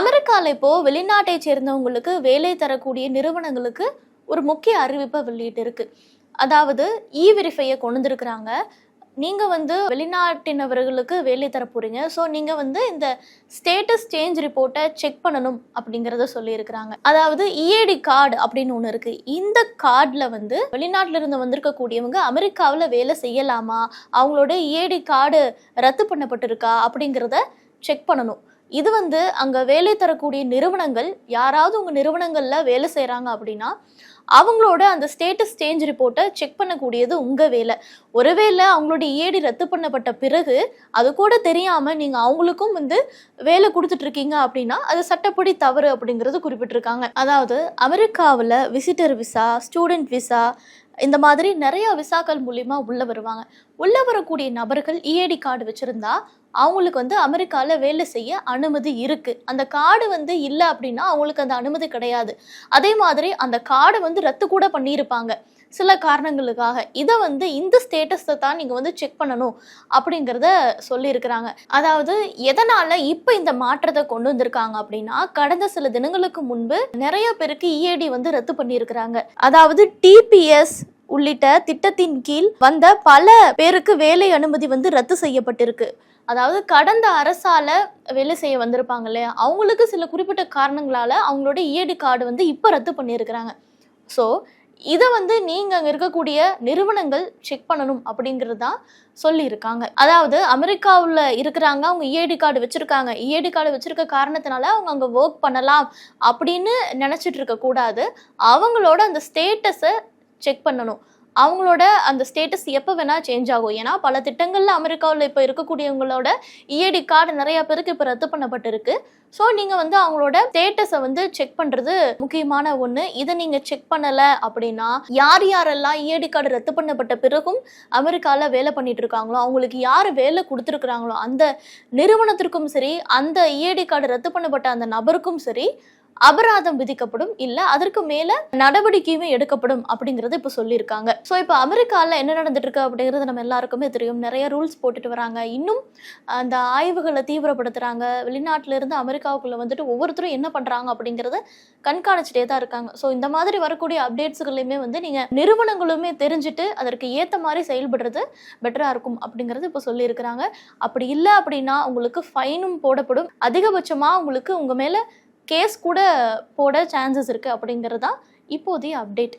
அமெரிக்காவில் இப்போ வெளிநாட்டை சேர்ந்தவங்களுக்கு வேலை தரக்கூடிய நிறுவனங்களுக்கு ஒரு முக்கிய அறிவிப்பை வெளியிட்டு இருக்கு அதாவது இ வெரிஃபையை கொண்டு வந்திருக்கிறாங்க நீங்க வந்து வெளிநாட்டினவர்களுக்கு வேலை தர போறீங்க. ஸோ நீங்க வந்து இந்த ஸ்டேட்டஸ் சேஞ்ச் ரிப்போர்ட்டை செக் பண்ணணும் அப்படிங்கிறத சொல்லியிருக்கிறாங்க. அதாவது இஏடி கார்டு அப்படின்னு ஒன்று இருக்கு. இந்த கார்டில் வந்து வெளிநாட்டில இருந்து வந்திருக்கக்கூடியவங்க அமெரிக்காவில் வேலை செய்யலாமா? அவங்களோட இஏடி கார்டு ரத்து பண்ணப்பட்டிருக்கா? அப்படிங்கிறத செக் பண்ணணும். இது வந்து அங்கே வேலை தரக்கூடிய நிறுவனங்கள் யாராவது உங்கள் நிறுவனங்களில் வேலை செய்கிறாங்க அப்படின்னா அவங்களோட அந்த ஸ்டேட்டஸ் சேஞ்ச் ரிப்போர்ட்டை செக் பண்ணக்கூடியது உங்கள் வேலை. ஒருவேளை அவங்களோட ஏடி ரத்து பண்ணப்பட்ட பிறகு அது கூட தெரியாமல் நீங்கள் அவங்களுக்கும் வந்து வேலை கொடுத்துட்ருக்கீங்க அப்படின்னா அது சட்டப்படி தவறு அப்படிங்கிறது குறிப்பிட்டிருக்காங்க. அதாவது அமெரிக்காவில் விசிட்டர் விசா ஸ்டூடெண்ட் விசா இந்த மாதிரி நிறைய விசாக்கள் மூலியமா உள்ள வருவாங்க. உள்ள வரக்கூடிய நபர்கள் இஏடி கார்டு வச்சிருந்தா அவங்களுக்கு வந்து அமெரிக்காவில் வேலை செய்ய அனுமதி இருக்கு. அந்த கார்டு வந்து இல்லை அப்படின்னா அவங்களுக்கு அந்த அனுமதி கிடையாது. அதே மாதிரி அந்த கார்டை வந்து ரத்து கூட பண்ணியிருப்பாங்க. சில காரணங்களுக்காக. இதை வந்து இந்த ஸ்டேட்டஸை தான் நீங்கள் வந்து செக் பண்ணணும் அப்படிங்கிறத சொல்லியிருக்கிறாங்க. அதாவது எதனால் இப்போ இந்த மாற்றத்தை கொண்டு வந்திருக்காங்க அப்படின்னா கடந்த சில தினங்களுக்கு முன்பு நிறைய பேருக்கு இஏடி வந்து ரத்து பண்ணியிருக்கிறாங்க. அதாவது டிபிஎஸ் உள்ளிட்ட திட்டத்தின் கீழ் வந்த பல பேருக்கு வேலை அனுமதி வந்து ரத்து செய்யப்பட்டிருக்கு. அதாவது கடந்த அரசால வேலை செய்ய வந்திருப்பாங்க இல்லையா? அவங்களுக்கு சில குறிப்பிட்ட காரணங்களால அவங்களோட இஏடி கார்டு வந்து இப்போ ரத்து பண்ணியிருக்கிறாங்க. ஸோ இதை வந்து நீங்கள் அங்கே இருக்கக்கூடிய நிறுவனங்கள் செக் பண்ணணும் அப்படிங்கிறது தான் சொல்லியிருக்காங்க. அதாவது அமெரிக்காவில் இருக்கிறாங்க அவங்க இஏடி கார்டு வச்சுருக்காங்க. இஏடி கார்டு வச்சுருக்க காரணத்தினால அவங்க அங்கே ஒர்க் பண்ணலாம் அப்படின்னு நினச்சிட்டு இருக்கக்கூடாது அவங்களோட அந்த ஸ்டேட்டஸை செக் பண்ணணும். அவங்களோட அந்த ஸ்டேட்டஸ் எப்போ வேணால் சேஞ்ச் ஆகும். ஏன்னா பல திட்டங்களில் அமெரிக்காவில் இப்போ இருக்கக்கூடியவங்களோட இஏடி கார்டு நிறையா பேருக்கு இப்போ ரத்து பண்ணப்பட்டிருக்கு. ஸோ நீங்கள் வந்து அவங்களோட ஸ்டேட்டஸை வந்து செக் பண்ணுறது முக்கியமான ஒன்று இதை நீங்கள் செக் பண்ணலை அப்படின்னா யார் யாரெல்லாம் இஏடி கார்டு ரத்து பண்ணப்பட்ட பிறகும் அமெரிக்காவில் வேலை பண்ணிட்டு இருக்காங்களோ அவங்களுக்கு யார் வேலை கொடுத்துருக்குறாங்களோ அந்த நிறுவனத்திற்கும் சரி அந்த இஏடி கார்டு ரத்து பண்ணப்பட்ட அந்த நபருக்கும் சரி அபராதம் விதிக்கப்படும் இல்ல அதற்கு மேல நடவடிக்கையுமே எடுக்கப்படும் அப்படிங்கறது இப்ப சொல்லியிருக்காங்க. ஸோ இப்போ அமெரிக்கால என்ன நடந்துட்டு இருக்கு அப்படிங்கிறது நம்ம எல்லாருக்குமே தெரியும். நிறைய ரூல்ஸ் போட்டுட்டு வராங்க. இன்னும் அந்த ஆய்வுகளை தீவிரப்படுத்துறாங்க. வெளிநாட்டுல இருந்து அமெரிக்காவுக்குள்ள வந்துட்டு ஒவ்வொருத்தரும் என்ன பண்றாங்க அப்படிங்கறத கண்காணிச்சுட்டே தான் இருக்காங்க. ஸோ இந்த மாதிரி வரக்கூடிய அப்டேட்ஸுகளையுமே வந்து நீங்க நிறுவனங்களுமே தெரிஞ்சுட்டு அதற்கு ஏத்த மாதிரி செயல்படுறது பெட்டரா இருக்கும் அப்படிங்கறது இப்போ சொல்லியிருக்கிறாங்க. அப்படி இல்லை அப்படின்னா உங்களுக்கு ஃபைனும் போடப்படும். அதிகபட்சமா உங்களுக்கு உங்க மேல கேஸ் கூட போட சான்சஸ் இருக்குது அப்படிங்கிறது தான் இப்போதைய அப்டேட்